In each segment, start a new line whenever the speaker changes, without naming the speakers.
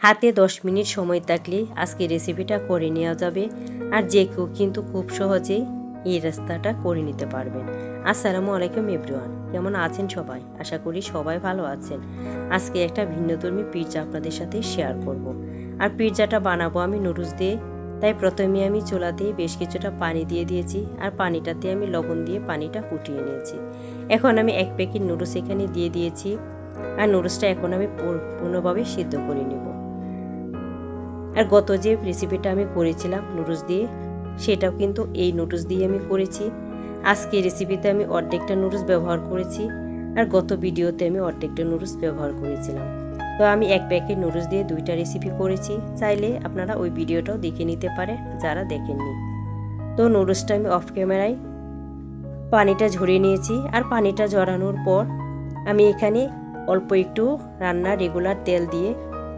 হাতে দশ মিনিট সময় থাকলে আজকে রেসিপিটা করে নেওয়া যাবে। আর যে কেউ কিন্তু খুব সহজেই এই রাস্তাটা করে নিতে পারবেন। আসসালামু আলাইকুম এভরিওয়ান কেমন আছেন সবাই? আশা করি সবাই ভালো আছেন। আজকে একটা ভিন্নধর্মী পিৎজা আপনাদের সাথে শেয়ার করব। আর পিৎজাটা বানাবো আমি নুডলস দিয়ে। তাই প্রথমে আমি চুলাতে বেশ কিছুটা পানি দিয়ে দিয়েছি। আর পানিটাতে আমি লবণ দিয়ে পানিটা ফুটিয়ে নিয়েছি। এখন আমি এক প্যাকেট নুডলস এখানে দিয়ে দিয়েছি। আর নুডলসটা এখন আমি পূর্ণভাবে সিদ্ধ করে নেব। আর গত যে রেসিপিটা আমি করেছিলাম নুডলস দিয়ে, সেটাও কিন্তু এই নুডলস দিয়ে আমি করেছি। আজকে রেসিপিতে আমি অর্ধেকটা নুডলস ব্যবহার করেছি আর গত ভিডিওতে আমি অর্ধেকটা নুডলস ব্যবহার করেছিলাম। তো আমি এক প্যাকেট নুডলস দিয়ে দুইটা রেসিপি করেছি। চাইলে আপনারা ওই ভিডিওটাও দেখে নিতে পারে যারা দেখেননি। তো নুডলসটা আমি অফ ক্যামেরায় পানিটা ঝরিয়ে নিয়েছি আর পানিটা ঝরানোর পর আমি এখানে অল্প একটু রান্না রেগুলার তেল দিয়ে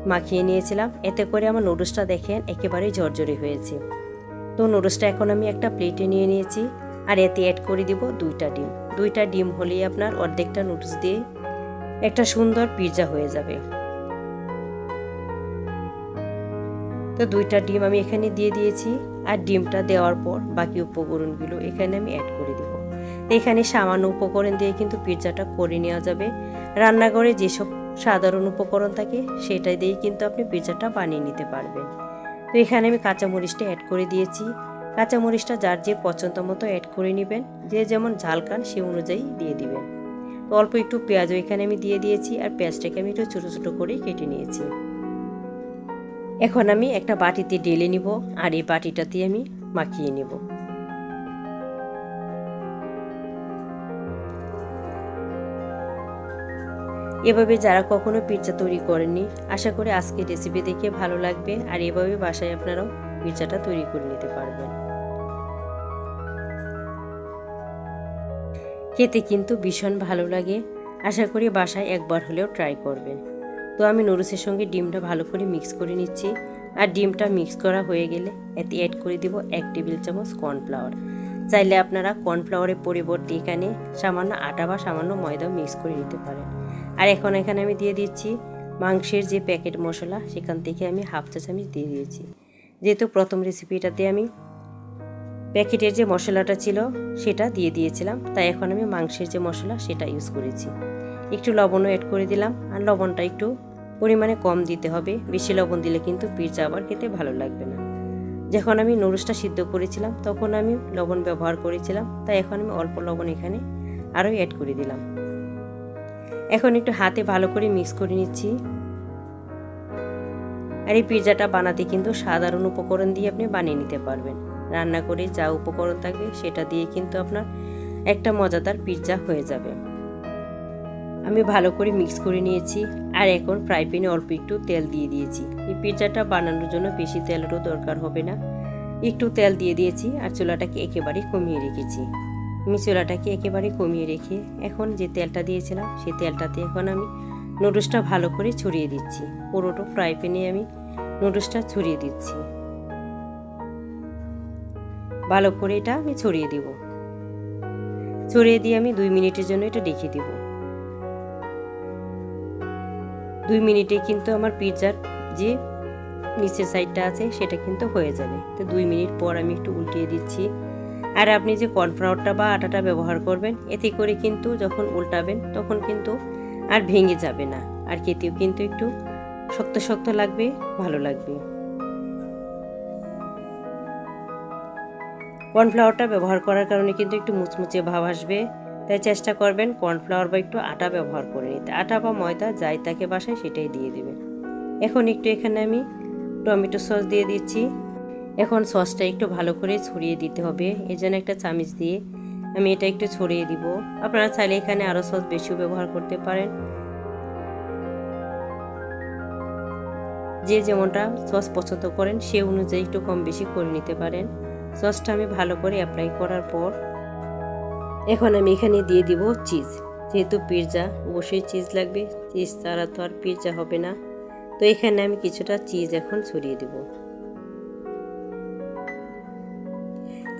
মাখিয়ে নিয়েছিলাম। এতে করে আমার নুডলসটা দেখেন একেবারেই ঝরঝরে হয়েছে। তো নুডলসটা এখন আমি একটা প্লেটে নিয়ে নিয়েছি। আর এতে অ্যাড করে দিব দুইটা ডিম। দুইটা ডিম হলেই আপনার অর্ধেকটা নুডলস দিয়ে একটা সুন্দর পিৎজা হয়ে যাবে। তো দুইটা ডিম আমি এখানে দিয়ে দিয়েছি। আর ডিমটা দেওয়ার পর বাকি উপকরণগুলো এখানে আমি অ্যাড করে দিব। এখানে সামান্য উপকরণ দিয়ে কিন্তু পিৎজাটা করে নেওয়া যাবে। রান্নাঘরে যেসব সাধারণ উপকরণ থাকে, সেটাই দিয়েই কিন্তু আপনি পিৎজাটা বানিয়ে নিতে পারবেন। তো এখানে আমি কাঁচামরিচটা অ্যাড করে দিয়েছি। কাঁচামরিচটা যার যে পছন্দ মতো অ্যাড করে নেবেন, যে যেমন ঝাল খান সে অনুযায়ী দিয়ে দিবেন। তো অল্প একটু পেঁয়াজও এখানে আমি দিয়ে দিয়েছি আর পেঁয়াজটাকে আমি একটু ছোটো ছোটো করে কেটে নিয়েছি। এখন আমি একটা বাটিতে ঢেলে নিব আর এই বাটিটাতে আমি মাখিয়ে নেব। এভাবে যারা কখনো পিৎজা তৈরি করেননি, আশা করি আজকে রেসিপি দেখে ভালো লাগবে। আর এভাবে বাসায় আপনারাও পিৎজাটা তৈরি করে নিতে পারবেন। খেতে কিন্তু ভীষণ ভালো লাগে। আশা করি বাসায় একবার হলেও ট্রাই করবেন। তো আমি নুডলসের সঙ্গে ডিমটা ভালো করে মিক্স করে নিচ্ছি। আর ডিমটা মিক্স করা হয়ে গেলে এতে অ্যাড করে দিব এক টেবিল চামচ কর্নফ্লাওয়ার চাইলে আপনারা কর্নফ্লাওয়ারের পরিবর্তে এখানে সামান্য আটা বা সামান্য ময়দাও মিক্স করে নিতে পারেন। আর এখন এখানে আমি দিয়ে দিচ্ছি মাংসের যে প্যাকেট মশলা, সেখান থেকে আমি হাফ চা চামচ দিয়ে দিয়েছি। যেহেতু প্রথম রেসিপিটাতে আমি প্যাকেটের যে মশলাটা ছিল, সেটা দিয়ে দিয়েছিলাম, তাই এখন আমি মাংসের যে মশলা, সেটা ইউজ করেছি। একটু লবণও অ্যাড করে দিলাম, আর লবণটা একটু পরিমাণে কম দিতে হবে। বেশি লবণ দিলে কিন্তু পিৎজা আবার খেতে ভালো লাগবে না। যখন আমি নুডলসটা সিদ্ধ করেছিলাম, তখন আমি লবণ ব্যবহার করেছিলাম, তাই এখন আমি অল্প লবণ এখানে আরও অ্যাড করে দিলাম। এখন একটু হাতে ভালো করে মিক্স করে নিচ্ছি। আর এই পিৎজাটা বানাতে কিন্তু সাধারণ উপকরণ দিয়ে আপনি বানিয়ে নিতে পারবেন। রান্না করে যা উপকরণ থাকবে সেটা দিয়ে কিন্তু আপনার একটা মজাদার পিৎজা হয়ে যাবে। আমি ভালো করে মিক্স করে নিয়েছি আর এখন ফ্রাই প্যানে অল্প একটু তেল দিয়ে দিয়েছি। এই পিৎজাটা বানানোর জন্য বেশি তেলেরও দরকার হবে না। একটু তেল দিয়ে দিয়েছি আর চুলাটাকে একেবারে কমিয়ে রেখেছি। আমি চুলাটাকে একেবারে কমিয়ে রেখে এখন যে তেলটা দিয়েছিলাম, সেই তেলটাতে এখন আমি নুডলসটা ভালো করে ছড়িয়ে দিচ্ছি। পুরোটো ফ্রাই প্যানে আমি নুডলসটা ছড়িয়ে দিচ্ছি। ভালো করে এটা আমি ছড়িয়ে দিব। ছড়িয়ে দিয়ে আমি দুই মিনিটের জন্য এটা রেখে দিব। দুই মিনিটে কিন্তু আমার পিৎজার যে নিচের সাইডটা আছে, সেটা কিন্তু হয়ে যাবে। তো দুই মিনিট পর আমি একটু উল্টিয়ে দিচ্ছি। আর আপনি যে কর্নফ্লাওয়ারটা বা আটাটা ব্যবহার করবেন, এতে করে কিন্তু যখন উল্টাবেন, তখন কিন্তু আর ভেঙে যাবে না। আর খেতেও কিন্তু একটু শক্ত শক্ত লাগবে, ভালো লাগবে। কর্নফ্লাওয়ারটা ব্যবহার করার কারণে কিন্তু একটু মুচমুচে ভাব আসবে। তাই চেষ্টা করবেন কর্নফ্লাওয়ার বা একটু আটা ব্যবহার করে নিতে। আটা বা ময়দা যাই তাকে বাসায় সেটাই দিয়ে দেবেন। এখন একটু এখানে আমি টমেটো সস দিয়ে দিচ্ছি। এখন সসটা একটু ভালো করে ছড়িয়ে দিতে হবে। এই জন্য একটা চামিচ দিয়ে আমি এটা একটু ছড়িয়ে দিব। আপনারা চাইলে এখানে আরও সস বেশিও ব্যবহার করতে পারেন। যে যেমনটা সস পছন্দ করেন, সে অনুযায়ী একটু কম বেশি করে নিতে পারেন। সসটা আমি ভালো করে অ্যাপ্লাই করার পর এখন আমি এখানে দিয়ে দিব চিজ যেহেতু পিৎজা, অবশ্যই চিজ লাগবে। চিজ ছাড়া তো আর পিৎজা হবে না। তো এখানে আমি কিছুটা চিজ এখন ছড়িয়ে দেব।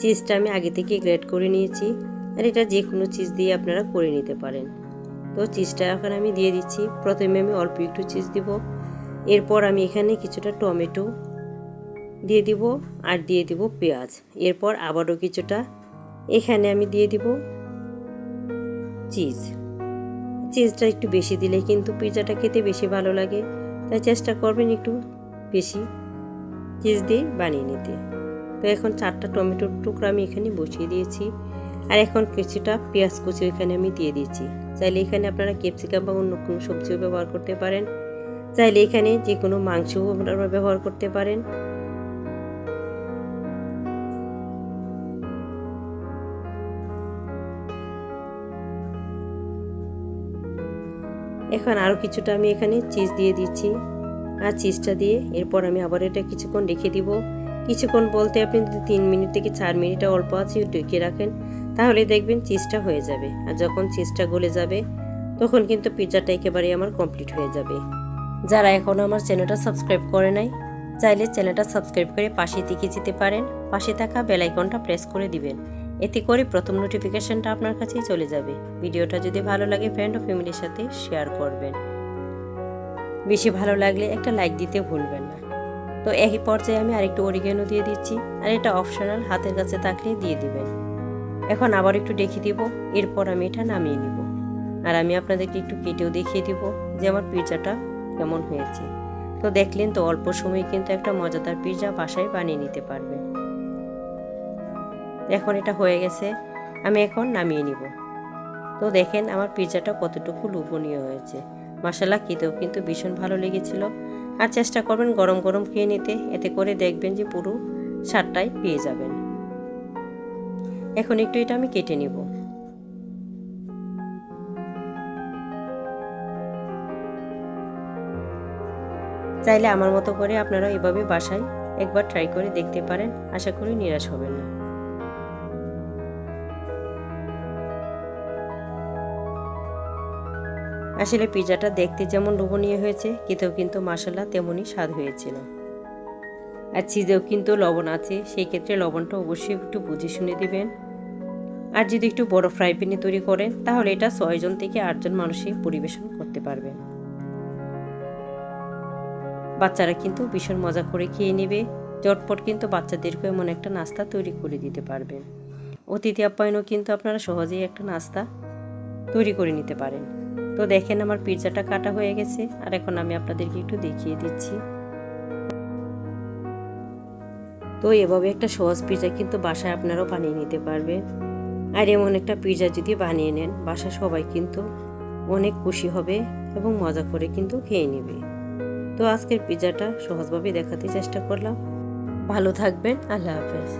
চিজটা আমি আগে থেকে গ্রেড করে নিয়েছি আর এটা যে কোনো চিজ দিয়ে আপনারা করে নিতে পারেন। তো চিজটা এখন আমি দিয়ে দিচ্ছি। প্রথমে আমি অল্প একটু চিজ দিব। এরপর আমি এখানে কিছুটা টমেটো দিয়ে দিব আর দিয়ে দিব পেঁয়াজ। এরপর আবারও কিছুটা এখানে আমি দিয়ে দিব চিজ চিজটা একটু বেশি দিলে কিন্তু পিৎজাটা খেতে বেশি ভালো লাগে। তাই চেষ্টা করবেন একটু বেশি চিজ দিয়ে বানিয়ে নিতে। তো এখন চারটা টমেটোর টুকরা আমি এখানে বসিয়ে দিয়েছি। আর এখন কিছুটা পেঁয়াজ কুচি এখানে আমি দিয়ে দিয়েছি। চাইলে এখানে আপনারা ক্যাপসিকাম বা অন্য কোনো সবজিও ব্যবহার করতে পারেন। চাইলে এখানে যে কোনো মাংসও আপনারা ব্যবহার করতে পারেন। এখন আরও কিছুটা আমি এখানে চিজ দিয়ে দিচ্ছি। আর চিজটা দিয়ে এরপর আমি আবার এটা কিছুক্ষণ রেখে দিব। কিছুক্ষণ বলতে আপনি যদি তিন মিনিট থেকে চার মিনিট অল্প আছে ঢেকে রাখেন তাহলে দেখবেন চিজটা হয়ে যাবে। আর যখন চিজটা গলে যাবে, তখন কিন্তু পিৎজাটা একেবারে আমার কমপ্লিট হয়ে যাবে। যারা এখনও আমার চ্যানেলটা সাবস্ক্রাইব করে নাই, চাইলে চ্যানেলটা সাবস্ক্রাইব করে পাশে দিকে যেতে পারেন। পাশে থাকা বেলাইকনটা প্রেস করে দিবেন। এতে করে প্রথম নোটিফিকেশনটা আপনার কাছেই চলে যাবে। ভিডিওটা যদি ভালো লাগে ফ্রেন্ড ও ফ্যামিলির সাথে শেয়ার করবেন। বেশি ভালো লাগলে একটা লাইক দিতে ভুলবেন না। তো একই পর্যায়ে আমি আরেকটু অরিগেনো দিয়ে দিচ্ছি, আর এটা অপশনাল হাতের কাছে থাকলে দিয়ে দিবেন। এখন আবার একটু ডেকে দিব, এরপর আমি এটা নামিয়ে নিব। আর আমি আপনাদেরকে একটু কেটেও দেখিয়ে দিব যে আমার পিৎজাটা কেমন হয়েছে। তো দেখলেন তো, অল্প সময়ে কিন্তু একটা মজাদার পিৎজা বাসায় বানিয়ে নিতে পারবেন। এখন এটা হয়ে গেছে, আমি এখন নামিয়ে নিব। তো দেখেন আমার পিৎজাটা কতটুকু লোভনীয় হয়েছে। মশালা খেতেও কিন্তু ভীষণ ভালো লেগেছিল। আর চেষ্টা করবেন গরম গরম খেয়ে নিতে। এতে করে দেখবেন যে পুরো স্বাদটাই পেয়ে যাবেন। এখন একটু এটা আমি কেটে নিব। চাইলে আমার মতো করে আপনারা এভাবে বাসায় একবার ট্রাই করে দেখতে পারেন। আশা করি নিরাশ হবেন না। আসলে পিৎজাটা দেখতে যেমন লোভনীয় হয়েছে, খেতেও কিন্তু মশলা তেমনই স্বাদ হয়েছিল। আর চিজেও কিন্তু লবণ আছে, সেই ক্ষেত্রে লবণটা অবশ্যই একটু বুঝে শুনে দিবেন। আর যদি একটু বড় ফ্রাই প্যানে তৈরি করেন, তাহলে এটা ছয়জন থেকে আটজন মানুষই পরিবেশন করতে পারবেন। বাচ্চারা কিন্তু ভীষণ মজা করে খেয়ে নেবে। চটপট কিন্তু বাচ্চাদেরকে এমন একটা নাস্তা তৈরি করে দিতে পারবেন। অতিথি আপ্যায়নও কিন্তু আপনারা সহজেই একটা নাস্তা তৈরি করে নিতে পারেন। তো দেখেন আমার পিৎজাটা কাটা হয়ে গেছে আর এখন আমি আপনাদেরকে একটু দেখিয়ে দিচ্ছি। তো এভাবে একটা সহজ পিৎজা কিন্তু বাসায় আপনারাও বানিয়ে নিতে পারবেন। আর এমন একটা পিৎজা যদি বানিয়ে নেন বাসায় সবাই কিন্তু অনেক খুশি হবে এবং মজা করে কিন্তু খেয়ে নেবে। তো আজকের পিৎজাটা সহজভাবে দেখাতে চেষ্টা করলাম। ভালো থাকবেন, আল্লাহ হাফেজ।